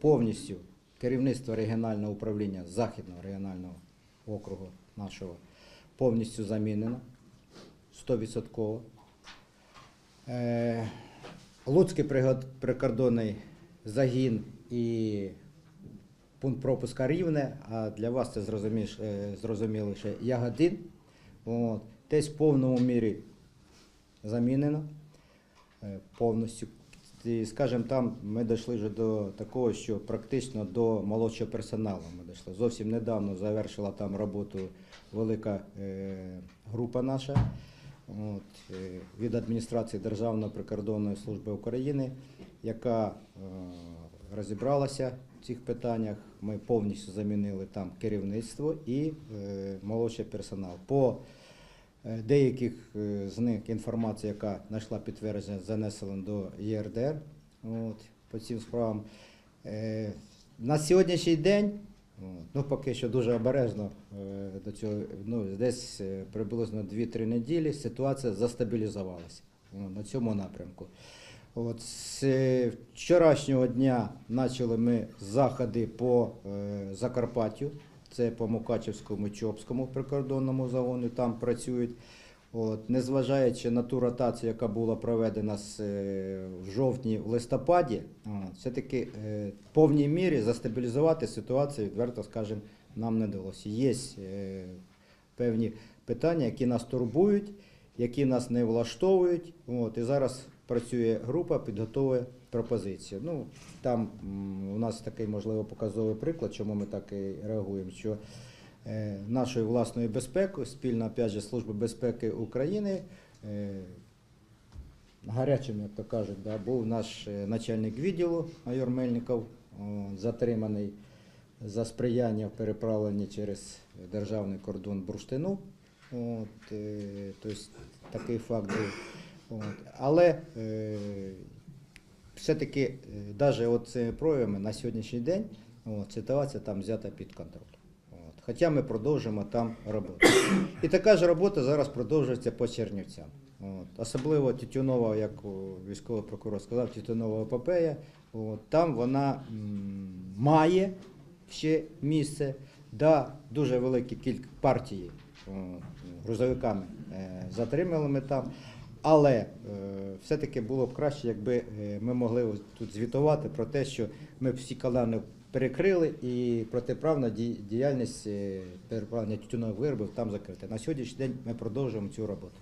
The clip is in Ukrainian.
повністю керівництво регіонального управління Західного регіонального округу нашого повністю замінено 100%. Е, Луцький прикордонний загін і пункт пропуска рівне, а для вас це е, зрозуміло ще Ягодин. От. Десь в повному мірі замінено е, повністю. І, скажімо, там ми дійшли вже до такого, що практично до молодшого персоналу ми дійшли. Зовсім недавно завершила там роботу велика е, група наша от, е, від адміністрації Державної прикордонної служби України, яка е, розібралася в цих питаннях. Ми повністю замінили там керівництво і молодший персонал. По Деяких е, з них інформація, яка знайшла підтвердження, занесена до ЄРДР от, по цим справам. Е, На сьогоднішній день, ну поки що дуже обережно е, до цього, ну, десь е, приблизно 2-3 неділі ситуація застабілізувалася на цьому напрямку. От, з е, вчорашнього дня почали ми заходи по е, Закарпаттю. Це по Мукачевському Чопському прикордонному загону, там працюють. От, незважаючи на ту ротацію, яка була проведена з, е, в жовтні в листопаді, все-таки е, в повній мірі застабілізувати ситуацію, відверто скажемо, нам не вдалося. Є е, певні питання, які нас турбують, які нас не влаштовують. От, і зараз працює група, підготовує пропозицію. Ну, там у нас такий, можливо, показовий приклад, чому ми так і реагуємо, що е, нашою власною безпекою, спільно опять же, Служби безпеки України, е, гарячим, як то кажуть, да, був наш е, начальник відділу майор Мельников, затриманий за сприяння в переправленні через державний кордон бурштину. От, тобто такий факт був. От. Але е, все-таки навіть от цими проявами на сьогоднішній день от, ситуація там взята під контроль. От. Хоча ми продовжуємо там роботу. І така ж робота зараз продовжується по Чернівцям. От. Особливо Тютюнова, як військовий прокурор сказав, Тютюнова епопея. От. Там вона м, має ще місце. Да, дуже великі кілька партії грузовиками е, затримали ми там. Але е, все-таки було б краще, якби е, ми могли тут звітувати про те, що ми всі калани перекрили і протиправна ді- діяльність е, переправлення тютюнових виробів там закрита. На сьогоднішній день ми продовжуємо цю роботу.